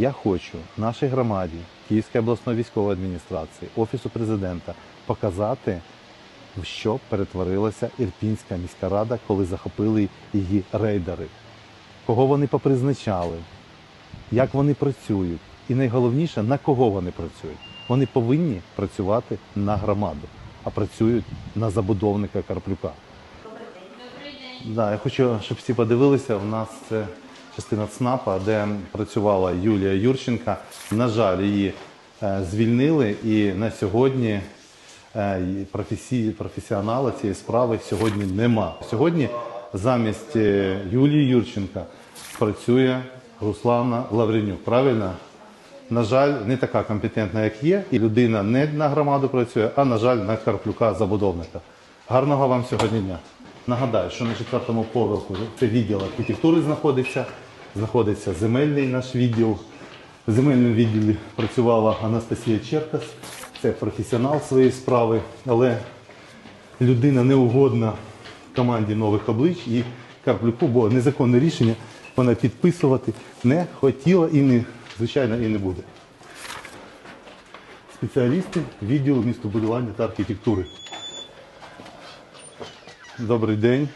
Я хочу нашій громаді, Київської обласної військової адміністрації, Офісу президента показати, в що перетворилася Ірпінська міська рада, коли захопили її рейдери, кого вони попризначали, як вони працюють, і найголовніше, на кого вони працюють. Вони повинні працювати на громаду, а працюють на забудовника Карплюка. Да, я хочу, щоб всі подивилися. У нас це частина ЦНАПа, де працювала Юлія Юрченка. На жаль, її е, звільнили, і на сьогодні е, професій, професіонала цієї справи сьогодні нема. Сьогодні замість е, Юлії Юрченка працює Руслана Лавренюк. Правильно? На жаль, не така компетентна, як є, і людина не на громаду працює, а на жаль, на Карплюка забудовника. Гарного вам сьогодні дня. Нагадаю, що на четвертому поверху це відділ архітектури знаходиться, знаходиться земельний наш відділ. В земельному відділі працювала Анастасія Черкас, це професіонал своєї справи, але людина неугодна команді нових облич і Карплюку, бо незаконне рішення вона підписувати не хотіла і не, звичайно, і не буде. Спеціалісти відділу містобудування та архітектури. Добрий день.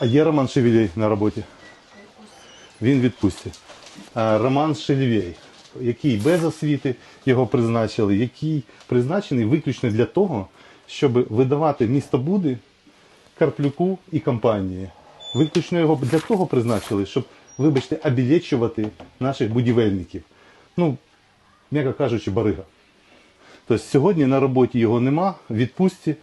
А є Роман Шевелєй на роботі? Він відпустці. Роман Шелівєй, який без освіти його призначили, який призначений виключно для того, щоб видавати містобуди Карплюку і компанії. Виключно його для того призначили, щоб, вибачте, обілечувати наших будівельників. Ну, м'яко кажучи, барига. Тобто сьогодні на роботі його нема, відпустці.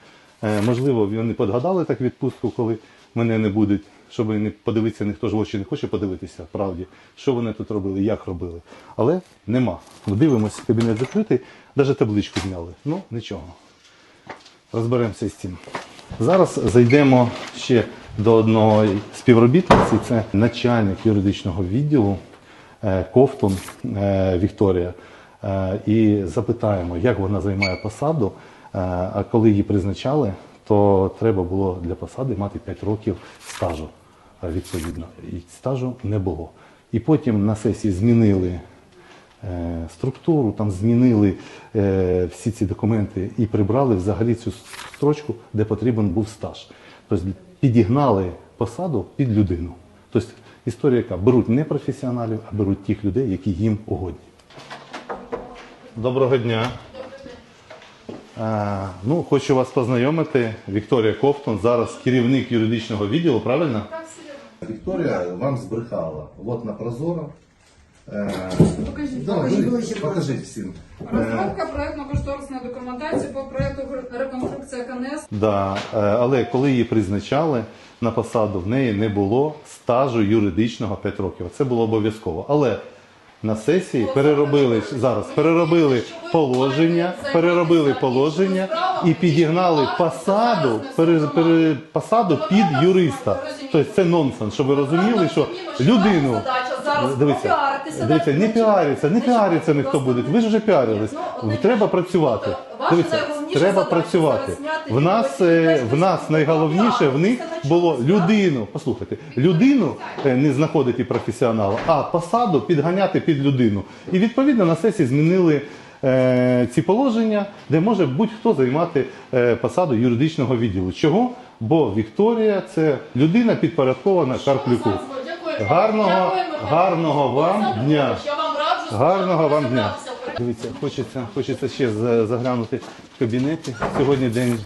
Е, Можливо, вони подгадали так відпустку, коли мене не будуть, щоб не подивитися, ніхто ж в очі не хоче подивитися, правді, що вони тут робили, як робили. Але нема. Дивимося, кабінет закритий, навіть табличку зняли. Ну, нічого. Розберемося з цим. Зараз зайдемо ще до одного співробітниці, це начальник юридичного відділу е, Ковтун е, Вікторія. Е, І запитаємо, як вона займає посаду. А коли її призначали, то треба було для посади мати 5 років стажу е, відповідно. І стажу не було. І потім на сесії змінили е, структуру, там змінили е, всі ці документи і прибрали взагалі цю строчку, де потрібен був стаж. Тобто підігнали посаду під людину. Тобто історія, яка беруть не професіоналів, а беруть тих людей, які їм угодні. Доброго дня. Е, ну, хочу вас познайомити. Вікторія Ковтун, зараз керівник юридичного відділу, правильно? Вікторія вам збрехала. От на Прозоро. Е, Покажіть. да, Покажіть покажіть всім. Розробка проєктно-кошторисної документації по проєкту реконструкція КНС. Да, е, але коли її призначали на посаду, в неї не було стажу юридичного 5 років. Це було обов'язково. Але на сесії переробили зараз, переробили положення, переробили положення і підігнали посаду, пере, пере- посаду під юриста. Тобто це нонсенс, щоб ви розуміли, що людину. Дивіться, дивіться, не піариться, не піариться ніхто буде. Ви ж вже піарились. Треба працювати. Дивіться, треба працювати. В нас, е, в нас найголовніше в них було людину. Послухайте, людину е, не знаходити професіонала, а посаду підганяти під людину. І відповідно на сесії змінили. е, Ці положення, де може будь-хто займати е, посаду юридичного відділу. Чого? Бо Вікторія це людина підпорядкована Карплюку. Гарного, гарного вам дня. Гарного вам дня. Дивіться, хочеться, хочеться ще заглянути в кабінеті. Сьогодні день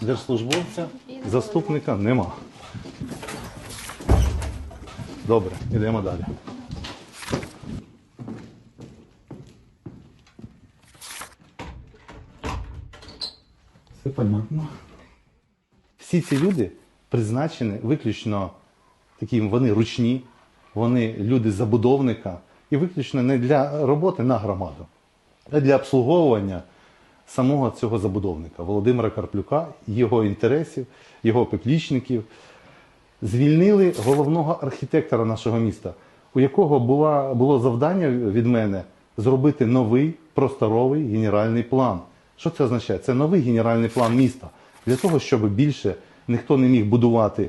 держслужбовця, заступника нема. Добре, йдемо далі. Все понятно. Всі ці люди призначені виключно такі, вони ручні, вони люди забудовника і виключно не для роботи на громаду, а для обслуговування самого цього забудовника Володимира Карплюка, його інтересів, його поплічників. Звільнили головного архітектора нашого міста, у якого була, було завдання від мене зробити новий просторовий генеральний план. Що це означає? Це новий генеральний план міста для того, щоб більше ніхто не міг будувати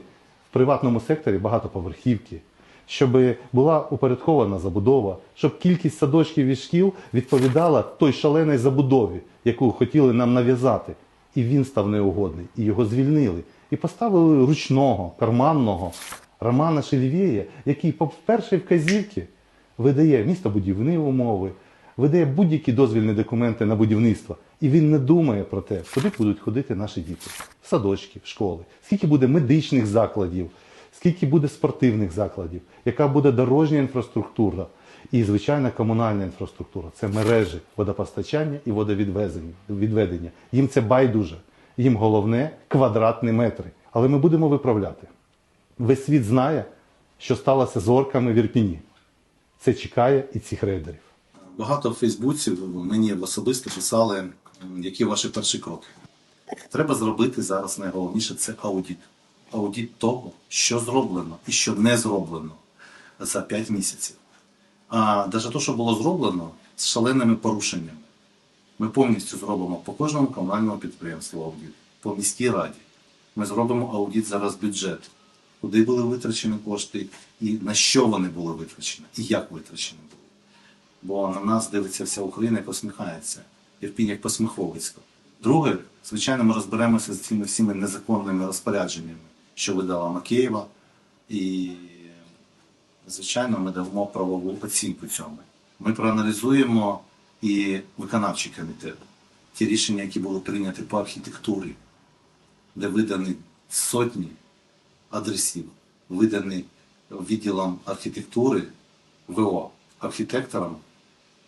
в приватному секторі багатоповерхівки, щоб була упорядкована забудова, щоб кількість садочків і шкіл відповідала той шаленій забудові, яку хотіли нам нав'язати. І він став неугодний, і його звільнили. І поставили ручного, карманного Романа Шелівєя, який по першій вказівці видає містобудівні умови, видає будь-які дозвільні документи на будівництво. І він не думає про те, куди будуть ходити наші діти. В садочки, в школи, скільки буде медичних закладів, скільки буде спортивних закладів, яка буде дорожня інфраструктура і, звичайно, комунальна інфраструктура. Це мережі водопостачання і водовідвезення. відведення. Їм це байдуже. Їм головне квадратні метри. Але ми будемо виправляти. Весь світ знає, що сталося з орками в Ірпіні. Це чекає і цих рейдерів. Багато фейсбуців мені особисто писали, які ваші перші кроки. Треба зробити зараз найголовніше це аудіт. Аудіт того, що зроблено і що не зроблено за 5 місяців. А навіть те, що було зроблено з шаленими порушеннями. Ми повністю зробимо по кожному комунальному підприємству аудіт, по міській раді. Ми зробимо аудіт зараз бюджету, куди були витрачені кошти, і на що вони були витрачені, і як витрачені були бо на нас дивиться вся Україна і посміхається. Ірпінь як посміховисько. Друге, звичайно, ми розберемося з цими всіми незаконними розпорядженнями, що видала Макеєва, і, звичайно, ми дамо правову оцінку цьому. Ми проаналізуємо і виконавчий комітет, ті рішення, які були прийняті по архітектурі, де видані сотні адресів, видані відділом архітектури ВО архітекторам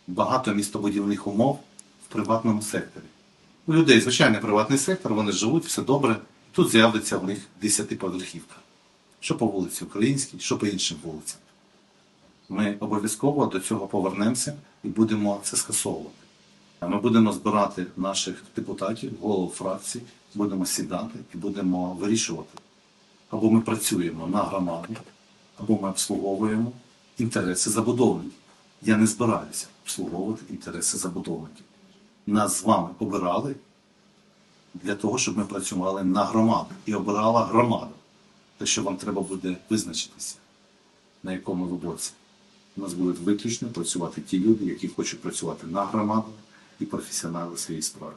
багато містобудівних умов в приватному секторі. У людей звичайний приватний сектор, вони живуть, все добре. Тут з'явиться в них десятиповерхівка. Що по вулиці Українській, що по іншим вулицям. Ми обов'язково до цього повернемося і будемо це скасовувати. Ми будемо збирати наших депутатів, голов фракцій, будемо сідати і будемо вирішувати. Або ми працюємо на громаду, або ми обслуговуємо інтереси забудовників. Я не збираюся обслуговувати інтереси забудовників. Нас з вами обирали для того, щоб ми працювали на громаду. І обирала громаду. Те, що вам треба буде визначитися, на якому ви боці. У нас будуть виключно працювати ті люди, які хочуть працювати на громаду і професіонали своєї справи.